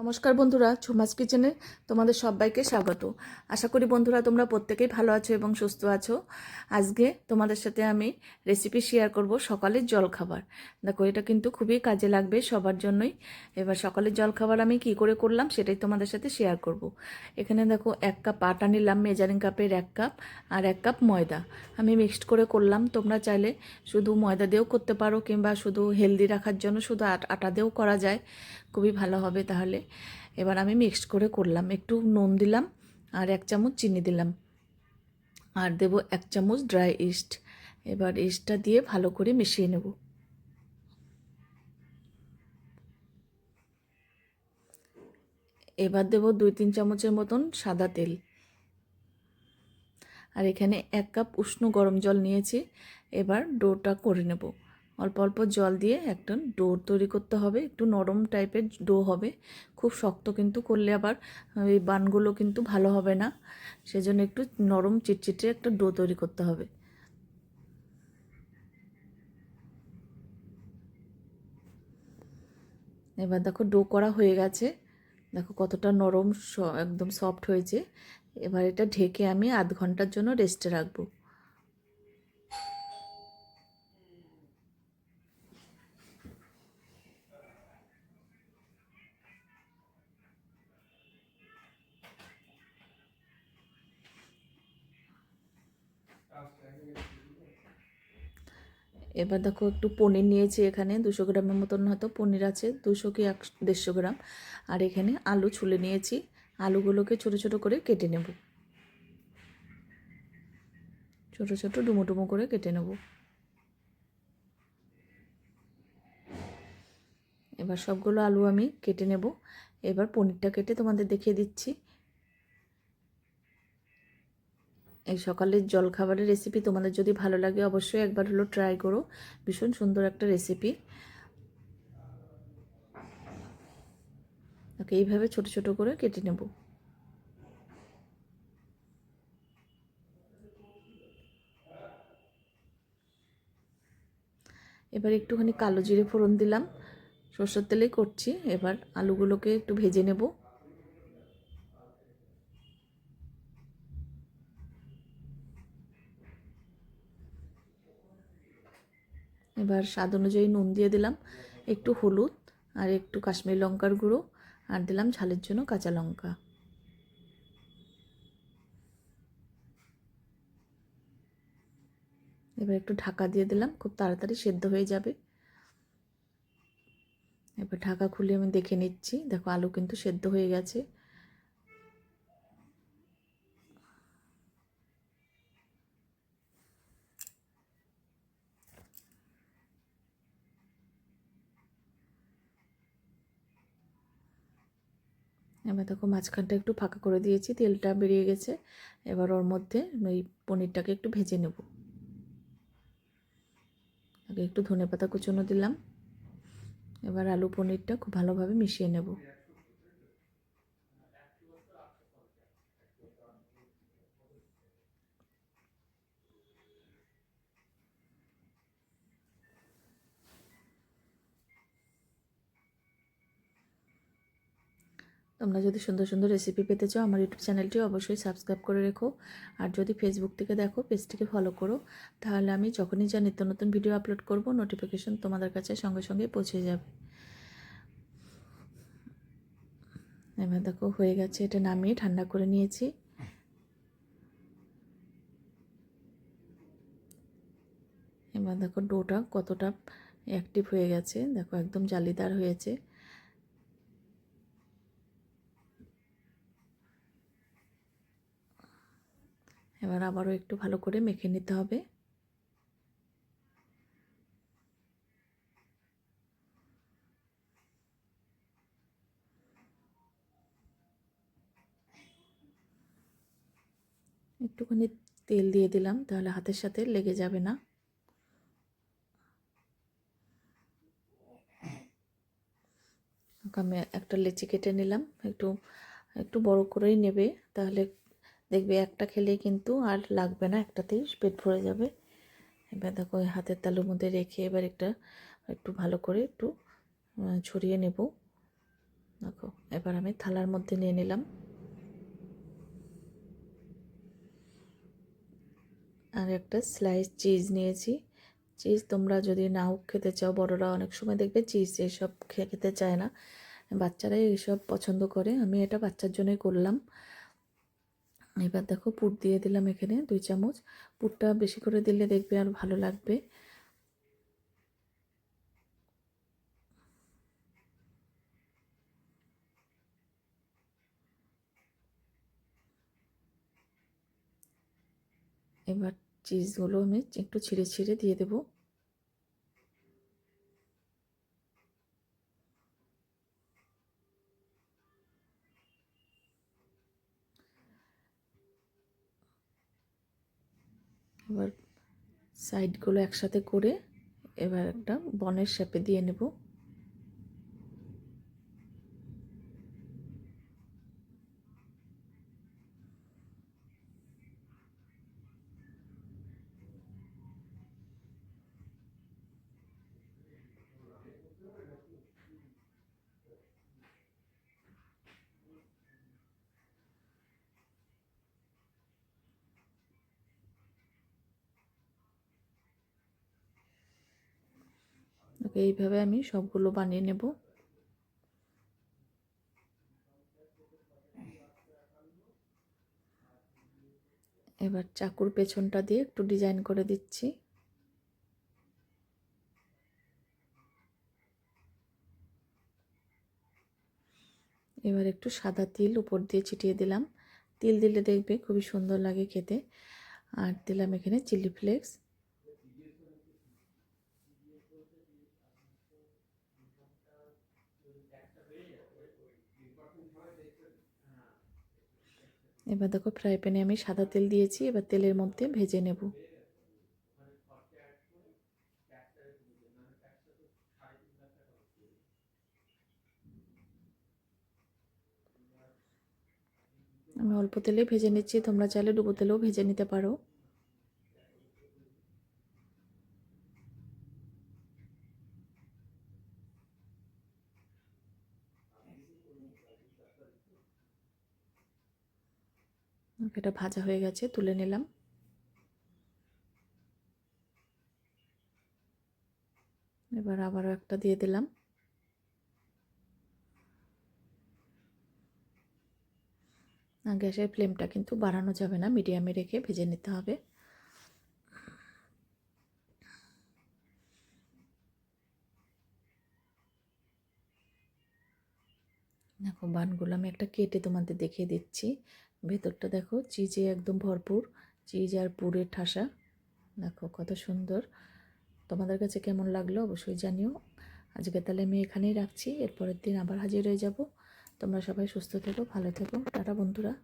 নমস্কার বন্ধুরা, ছোমাস কিচেনে তোমাদের সবাইকে স্বাগত। আশা করি বন্ধুরা তোমরা প্রত্যেকেই ভালো আছো এবং সুস্থ আছো। আজকে তোমাদের সাথে আমি রেসিপি শেয়ার করব সকালের জলখাবার। দেখো, এটা কিন্তু খুবই কাজে লাগবে সবার জন্যই। এবার সকালের জলখাবার আমি কি করে করলাম সেটাই তোমাদের সাথে শেয়ার করব। এখানে দেখো, এক কাপ আটা নিলাম মেজারিং কাপের এক কাপ আর এক কাপ ময়দা। আমি মিক্সড করে করলাম, তোমরা চাইলে শুধু ময়দা দিয়েও করতে পারো কিংবা শুধু হেলদি রাখার জন্য শুধু আট- আটা দিয়েও করা যায়। খুবই ভালো হবে তাহলে। এবার আমি মিক্সড করে করলাম। একটু নুন দিলাম আর এক চামচ চিনি দিলাম। আর দেব এক চামচ ড্রাই ইস্ট এবার ইস্টটা দিয়ে ভালো করে মিশিয়ে নেব। এবার দেব দুই তিন চামচের মতন সাদা তেল। আর এখানে এক কাপ উষ্ণ গরম জল নিয়েছি। এবার ডোটা করে নেব। অল্প অল্প জল দিয়ে একটা ডো তৈরি করতে হবে। একটু নরম টাইপের ডো হবে। খুব শক্ত কিন্তু করলে আবার এই বানগুলো কিন্তু ভালো হবে না। সেজন্য একটু নরম চিটচিটে একটা ডো তৈরি করতে হবে। এবার দেখো ডো করা হয়ে গেছে। দেখো কতটা নরম একদম সফট হয়েছে। এবার এটা ঢেকে আমি আধ ঘণ্টার জন্য রেস্টে রাখব। এবার দেখো একটু পনির নিয়েছি এখানে, দুশো গ্রামের মতন হয়তো পনির আছে, দুশো কি এক দেড়শো গ্রাম। আর এখানে আলু ছুলে নিয়েছি, আলুগুলোকে ছোট ছোট করে কেটে নেব। ছোট ছোট ডুমো ডুমো করে কেটে নেব। এবার সবগুলো আলু আমি কেটে নেব। এবার পনিরটা কেটে তোমাদের দেখিয়ে দিচ্ছি। এই সকালের জলখাবারের রেসিপি তোমাদের যদি ভালো লাগে অবশ্যই একবার হলো ট্রাই করো। ভীষণ সুন্দর একটা রেসিপি ওকে, এইভাবে ছোট ছোট করে কেটে নেব। এবার একটুখানি কালো জিরে ফোড়ন দিলাম। সর্ষের তেলেই করছি। এবার আলুগুলোকে একটু ভেজে নেব। এবার স্বাদ অনুযায়ী নুন দিয়ে দিলাম, একটু হলুদ আর একটু কাশ্মীর লঙ্কার গুঁড়ো আর দিলাম ঝালের জন্য কাঁচা লঙ্কা। এবার একটু ঢাকা দিয়ে দিলাম, খুব তাড়াতাড়ি সেদ্ধ হয়ে যাবে। এবার ঢাকা খুলে আমি দেখে নিচ্ছি, দেখো আলু কিন্তু সেদ্ধ হয়ে গেছে। এবার দেখো মাঝখানটা একটু ফাঁকা করে দিয়েছি, তেলটা বেরিয়ে গেছে। এবার ওর মধ্যে ওই পনিরটাকে একটু ভেজে নেব। আগে একটু ধনে পাতা কুচনো দিলাম। এবার আলু পনিরটা খুব ভালোভাবে মিশিয়ে নেব। তোমরা যদি সুন্দর সুন্দর রেসিপি পেতে চাও, আমার ইউটিউব চ্যানেলটি অবশ্যই সাবস্ক্রাইব করে রেখো। আর যদি ফেসবুক থেকে দেখো পেজটিকে ফলো করো, তাহলে আমি যখনই যা নিত্য নতুন ভিডিও আপলোড করব নোটিফিকেশন তোমাদের কাছে সঙ্গে সঙ্গে পৌঁছে যাবে। এবার দেখো, হয়ে গেছে, এটা নামিয়ে ঠান্ডা করে নিয়েছি। এবার দেখো, ডোটা কতটা অ্যাক্টিভ হয়ে গেছে। দেখো, একদম জালিদার হয়েছে। এবার আবারও একটু ভালো করে মেখে নিতে হবে। একটুখানি তেল দিয়ে দিলাম, তাহলে হাতের সাথে লেগে যাবে না। আমি একটা লেচি কেটে নিলাম, একটু একটু বড় করেই নেবে, তাহলে দেখবে একটা খেলেই কিন্তু আর লাগবে না, একটাতেই পেট ভরে যাবে। এবার দেখো হাতের তালুর মধ্যে রেখে এবার একটা একটু ভালো করে একটু ছড়িয়ে নেব। দেখো, এবার আমি থালার মধ্যে নিয়ে নিলাম। আর একটা স্লাইস চিজ নিয়েছি। চিজ তোমরা যদি নাও খেতে চাও, বড়রা অনেক সময় দেখবে চিজ এসব খেতে চায় না। বাচ্চারাই এইসব পছন্দ করে। আমি এটা বাচ্চার জন্যই করলাম। এবার দেখো পুর দিয়ে দিলাম এখানে দুই চামচ। পুরটা বেশি করে দিলে দেখবে আর ভালো লাগবে। এবার চিজগুলো আমি একটু ছিঁড়ে ছিঁড়ে দিয়ে দেবো। এবার সাইডগুলো একসাথে করে এবার একটা বনের শেপে দিয়ে নেব। ওকে এইভাবে আমি সবগুলো বানিয়ে নেব। এবার চাকুর পেছনটা দিয়ে একটু ডিজাইন করে দিচ্ছি। এবার একটু সাদা তিল উপর দিয়ে ছিটিয়ে দিলাম। তিল দিলে দেখবে খুবই সুন্দর লাগে খেতে। আর দিলাম এখানে চিলি ফ্লেক্স। এবার দেখো ফ্রাই প্যানে আমি সাদা তেল দিয়েছি, এবার তেলের মধ্যে ভেজে নেব। আমি অল্প তেলে ভেজে নিচ্ছি, তোমরা চাইলে ডুবো তেলেও ভেজে নিতে পারো। এটা ভাজা হয়ে গেছে, তুলে নিলাম। এবার আবারও একটা দিয়ে দিলাম। গ্যাসের ফ্লেমটা কিন্তু বাড়ানো যাবে না, মিডিয়ামে রেখে ভেজে নিতে হবে। দেখো, বানগুলো আমি একটা কেটে তোমাদের দেখিয়ে দিচ্ছি। ভেতরটা দেখো, চিজে একদম ভরপুর। চিজ আর পুরের ঠাসা। দেখো কত সুন্দর। তোমাদের কাছে কেমন লাগল অবশ্যই জানিও। আজকে তাহলে আমি এখানেই রাখছি। এরপরের দিন আবার হাজির হয়ে যাব। তোমরা সবাই সুস্থ থেকো, ভালো থেকো। টাটা বন্ধুরা।